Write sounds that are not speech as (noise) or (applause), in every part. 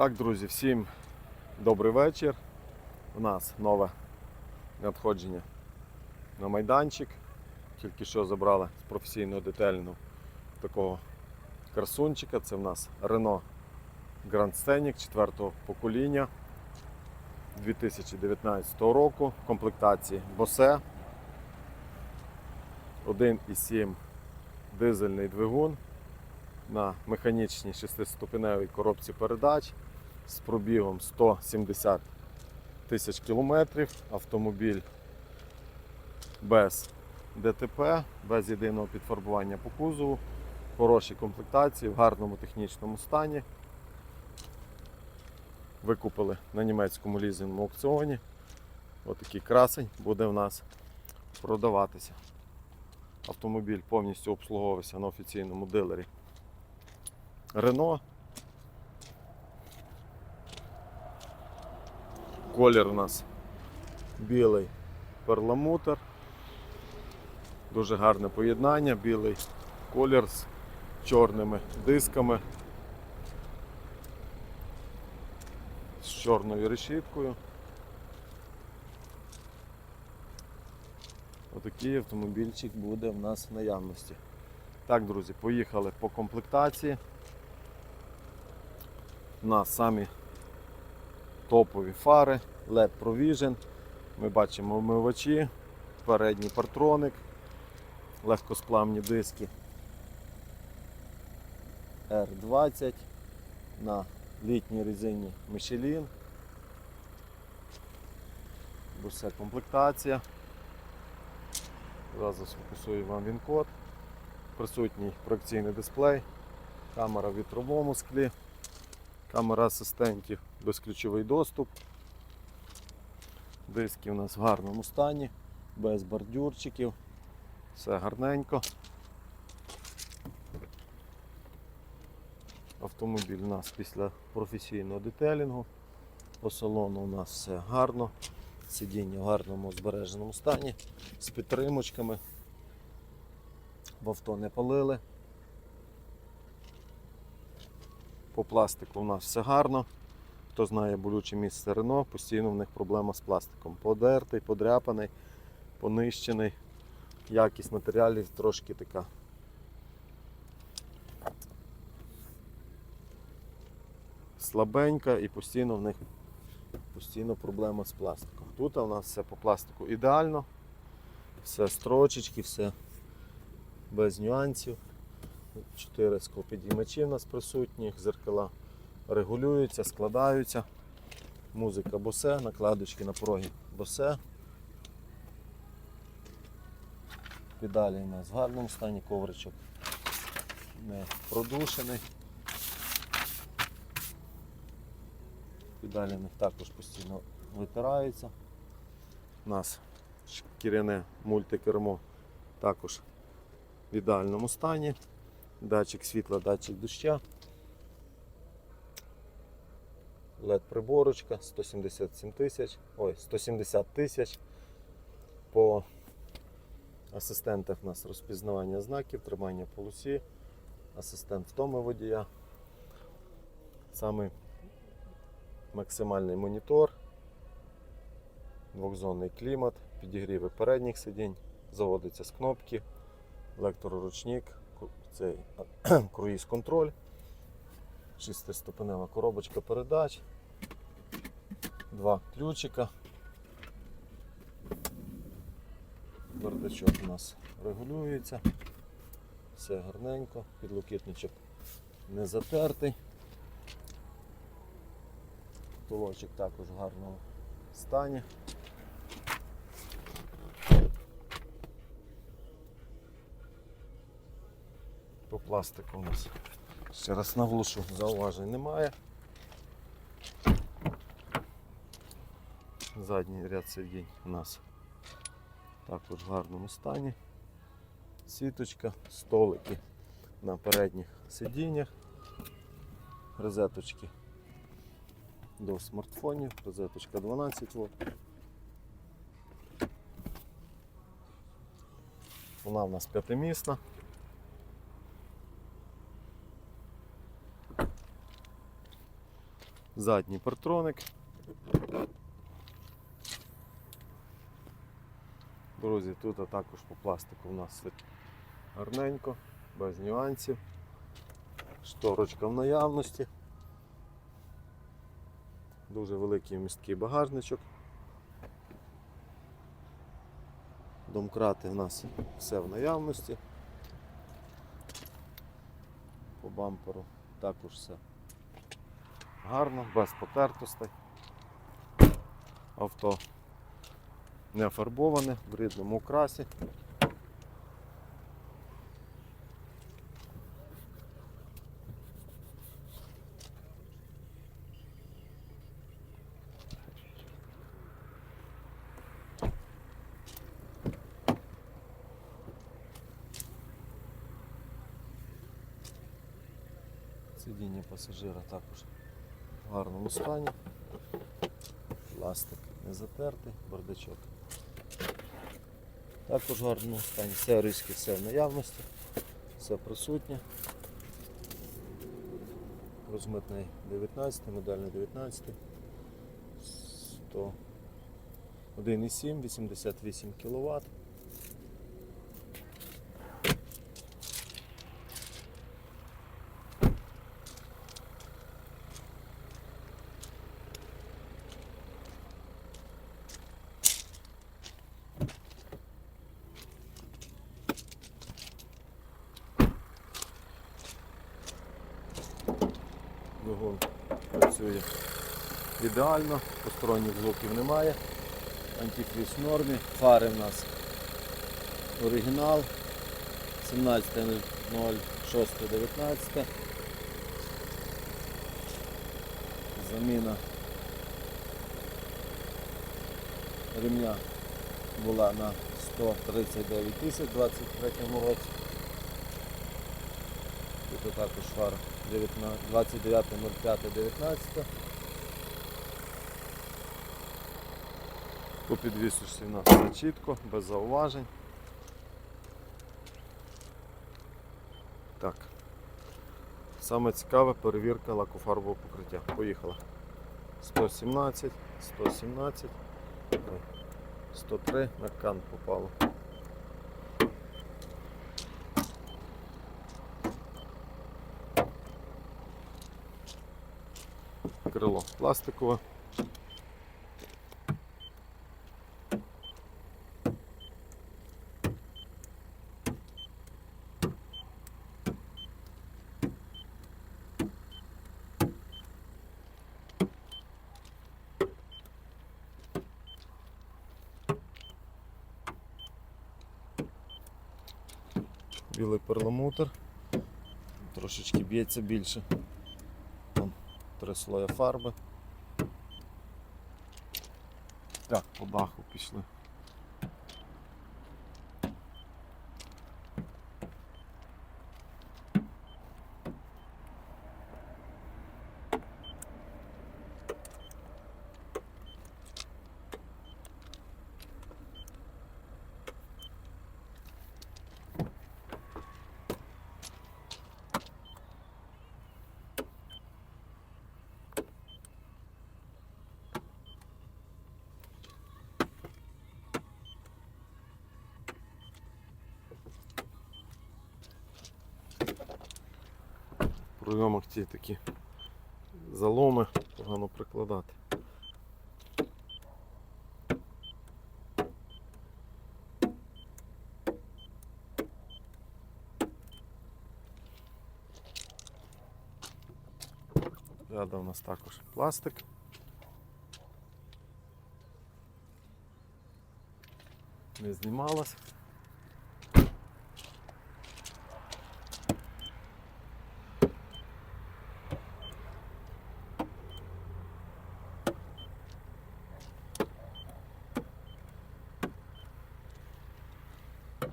Так, друзі, всім добрий вечір. У нас нове надходження на майданчик. Тільки що забрали з професійного детельного такого красунчика. Це в нас Renault Grand Scenic 4 покоління 2019 року в комплектації Bose 1,7 дизельний двигун на механічній 6-ступеневій коробці передач з пробігом 170 тисяч кілометрів. Автомобіль без ДТП, без єдиного підфарбування по кузову, хорошій комплектації, в гарному технічному стані. Викупили на німецькому лізинговому аукціоні. Отакий красень буде в нас продаватися. Автомобіль повністю обслуговувався на офіційному дилері Рено. Колір у нас білий перламутр. Дуже гарне поєднання, білий колір з чорними дисками, з чорною решіткою. Отакий автомобільчик буде в нас в наявності. Так, друзі, поїхали по комплектації. У нас самі топові фари, LED Provision. Ми бачимо вмивачі, передній партроник, легкосплавні диски R20 на літній резині Michelin. Усе комплектація. Зараз сфокусую вам він-код. Присутній проекційний дисплей, камера в вітровому склі, камера асистентів, безключовий доступ. Диски у нас в гарному стані, без бордюрчиків, все гарненько. Автомобіль у нас після професійного детелінгу. По салону у нас все гарно. Сидіння в гарному збереженому стані з підтримочками. В авто не палили. По пластику у нас все гарно. Хто знає болюче місце Рено, постійно в них проблема з пластиком. Подертий, подряпаний, понищений. Якість матеріалів трошки така. Слабенька і постійно в них постійно проблема з пластиком. Тут у нас все по пластику ідеально, все строчечки, все без нюансів. Чотири склопідіймачі у нас присутні, зеркала регулюються, складаються. Музика босе, накладочки на порогі босе. Педалі у нас в гарному стані, ковричок не продушений. Педалі в них також постійно витираються. У нас шкіряне мультикермо також в ідеальному стані. Датчик світла, датчик доща. LED приборочка 177 тисяч, ой, 170 тисяч. По асистентах у нас розпізнавання знаків, тримання полосі, асистент втоми водія. Самий максимальний монітор, двохзонний клімат, підігріви передніх сидінь, заводиться з кнопки, електроручник, цей (clears throat) круїз контроль, шестиступенева коробочка передач, два ключика. Бардачок у нас регулюється, все гарненько, підлокітничок не затертий. Тулочок також в гарному стані. По пластику у нас ще раз наголошу, зауважень немає. Задній ряд сидінь у нас також в гарному стані. Сіточка, столики на передніх сидіннях, розеточки до смартфонів, розеточка 12 Вт. Вона в нас п'ятимісна. Задній партроник. Друзі, тут а також по пластику у нас все гарненько, без нюансів. Шторочка в наявності. Дуже великий місткий багажничок. Домкрати у нас все в наявності. По бамперу також все гарно, без потертостей. Авто не фарбоване, в рідному окрасі. Сидіння пасажира також в гарному стані. Пластик не затертий, бардачок. Також в гарному стані. Все риски, все в наявності, все присутнє. Розмитний 19, модельний 19. 101,7, 88 кВт. Двигун працює ідеально, посторонніх звуків немає. Антифріз в нормі. Фари в нас оригінал 17.06.19. Заміна ремня була на 139 тисяч у 23 році. Тут також фар 29.05.19. По підвісочці в нас все чітко, без зауважень. Так. Саме цікаве перевірка лакофарбового покриття. Поїхала. 117, 117, 103 на кан попало. Крило пластикове. Білий перламутр. Трошечки б'ється більше. Три слоя фарби. Так, по даху пішли. Прийомах ті такі заломи погано прикладати. Ряда у нас також пластик. Не знімалась. Так,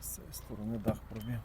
з цієї сторони дах пробив.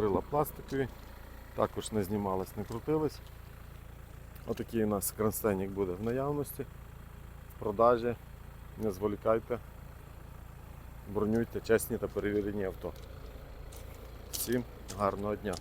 Крила пластикові, також не знімались, не крутились. Отакий у нас кронштейник буде в наявності, в продажі. Не зволікайте, бронюйте чесні та перевірені авто. Всім гарного дня!